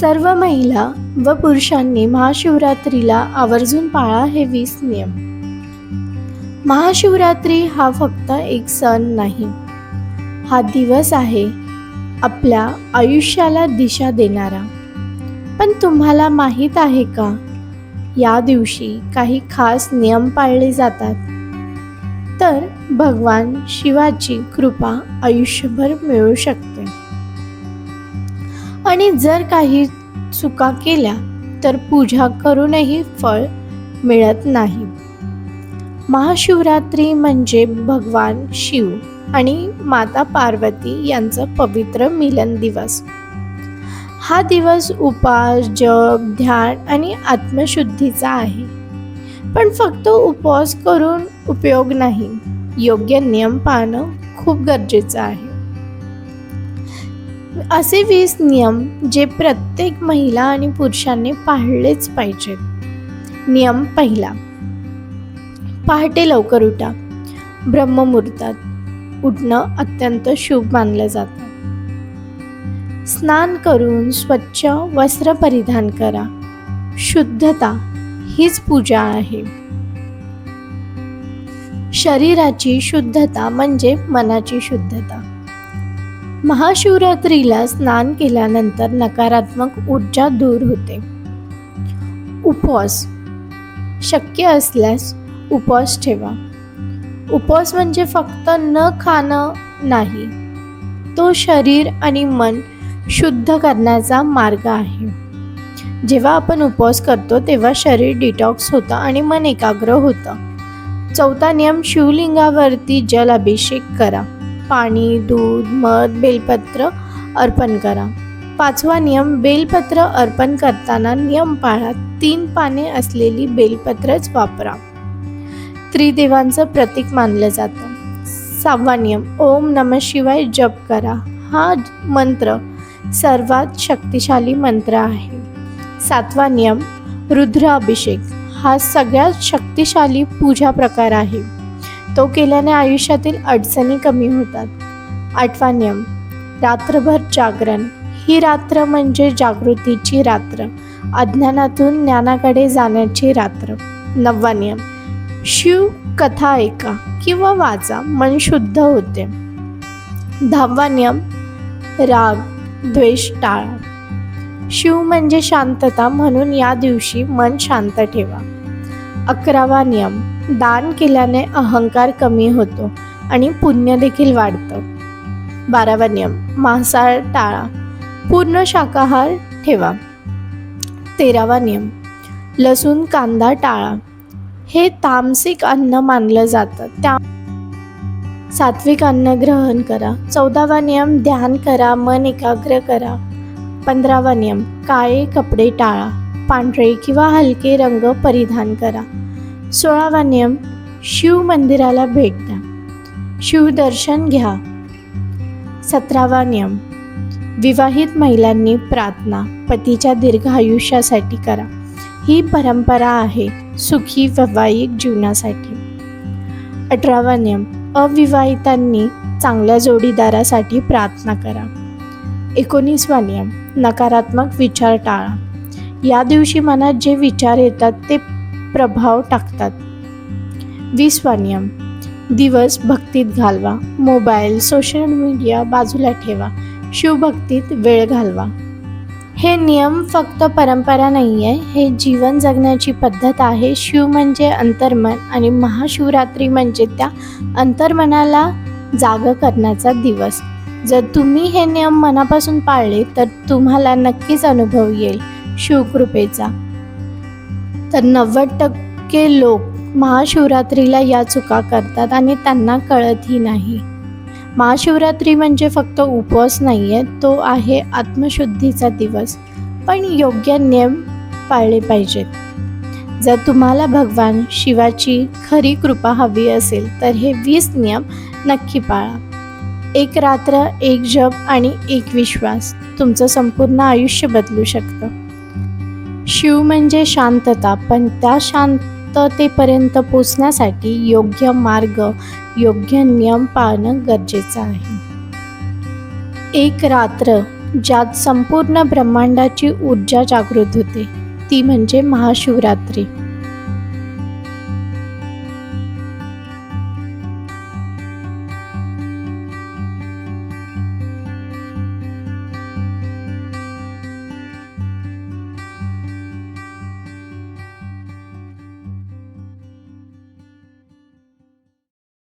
सर्व महिला व पुरुषांनी महाशिवरात्रीला आवर्जून पाळा हे वीस नियम. महाशिवरात्री हा फक्त एक सण नाही. हा दिवस आहे आपल्या आयुष्याला दिशा देणारा. पण तुम्हाला माहीत आहे का? या दिवशी काही खास नियम पाळले जातात. तर भगवान शिवाची कृपा आयुष्यभर मिळू शकते. आणि जर काही चुका केल्या तर पूजा करूनही फळ मिळत नाही. महाशिवरात्री म्हणजे भगवान शिव आणि माता पार्वती यांचं पवित्र मिलन दिवस. हा दिवस उपास जप ध्यान आणि आत्मशुद्धीचा आहे. पण फक्त उपवास करून उपयोग नाही. योग्य नियम पाळणं खूप गरजेचं आहे. असे वीस नियम जे प्रत्येक महिला आणि पुरुषांनी पाळलेच पाहिजेत नियम पहिला. पहाटे लवकर उठा. ब्रह्ममुहूर्तात उठणं अत्यंत शुभ मानलं जातं. स्नान करून स्वच्छ वस्त्र परिधान करा. शुद्धता हीच पूजा आहे. शरीराची शुद्धता म्हणजे मनाची शुद्धता. महाशिवरात्रीला स्नान केल्यानंतर नकारात्मक ऊर्जा दूर होते. उपवास. शक्य असल्यास उपवास ठेवा. उपवास म्हणजे फक्त न खाणं नाही तो शरीर आणि मन शुद्ध करण्याचा मार्ग आहे. जेव्हा आपण उपवास करतो तेव्हा शरीर डिटॉक्स होतं आणि मन एकाग्र होतं. चौथा नियम शिवलिंगावरती जल अभिषेक करा. पाणी दूध मध बेलपत्र अर्पण करा. पाचवा नियम बेलपत्र अर्पण करताना नियम पाळा. तीन पाने असलेली बेलपत्रच वापरा. त्रिदेवांचं प्रतीक मानलं जातं. सहावा नियम ओम नम शिवाय जप करा. हा मंत्र सर्वात शक्तिशाली मंत्र आहे. सातवा नियम रुद्र अभिषेक हा सगळ्यात शक्तिशाली पूजा प्रकार आहे. तो केल्याने आयुष्यातील अडचणी कमी होतात. आठवा नियम रात्रभर जागरण. ही रात्र म्हणजे जागृतीची रात्र. अज्ञानातून ज्ञानाकडे जाण्याची रात्र. नववा नियम शिव कथा ऐका किंवा वाचा मन शुद्ध होते. दहावा नियम राग द्वेष टाळा. शिव म्हणजे शांतता म्हणून या दिवशी मन शांत ठेवा. अकरावा नियम दान केल्याने अहंकार कमी होतो आणि पुण्य देखील वाढतं. बारावा नियम मांसाहार टाळा. पूर्ण शाकाहार ठेवा. तेरावा नियम लसूण कांदा टाळा. हे तामसिक अन्न मानलं जातं. त्या सात्विक अन्न ग्रहण करा. चौदावा नियम ध्यान करा मन एकाग्र करा. पंधरावा नियम काळे कपडे टाळा. पांढरे किंवा हलके रंग परिधान करा. सोळावा नियम शिव मंदिराला भेट द्या. शिवदर्शन घ्या. सतरावा नियम विवाहित महिलांनी प्रार्थना पतीच्या दीर्घ आयुष्यासाठी करा. ही परंपरा आहे सुखी वैवाहिक जीवनासाठी. अठरावा नियम अविवाहितांनी चांगल्या जोडीदारासाठी प्रार्थना करा. एकोणीसवा नियम नकारात्मक विचार टाळा. या दिवशी मनात जे विचार येतात ते प्रभाव टाकतात. वीसवा नियम दिवस भक्तीत घालवा. मोबाईल सोशल मीडिया बाजूला ठेवा. शिवभक्तीत वेळ घालवा. हे नियम फक्त परंपरा नाही आहे हे जीवन जगण्याची पद्धत आहे. शिव म्हणजे अंतर्मन आणि महाशिवरात्री म्हणजे त्या अंतर्मनाला जाग करण्याचा दिवस. जर तुम्ही हे नियम मनापासून पाळले तर तुम्हाला नक्कीच अनुभव येईल शिवकृपेचा. तर नव्वद टक्के लोक महाशिवरात्रीला या चुका करतात आणि त्यांना कळतही नाही. महाशिवरात्री म्हणजे फक्त उपवास नाही आहे तो आहे आत्मशुद्धीचा दिवस. पण योग्य नियम पाळले पाहिजेत. जर तुम्हाला भगवान शिवाची खरी कृपा हवी असेल तर हे वीस नियम नक्की पाळा. एक रात्र एक जप आणि एक विश्वास. तुमचं संपूर्ण आयुष्य बदलू शकतं. शिव म्हणजे शांतता पण त्या शांततेपर्यंत पोचण्यासाठी योग्य मार्ग योग्य नियम पाळणं गरजेचं आहे. एक रात्र ज्यात संपूर्ण ब्रह्मांडाची ऊर्जा जागृत होते ती म्हणजे महाशिवरात्री.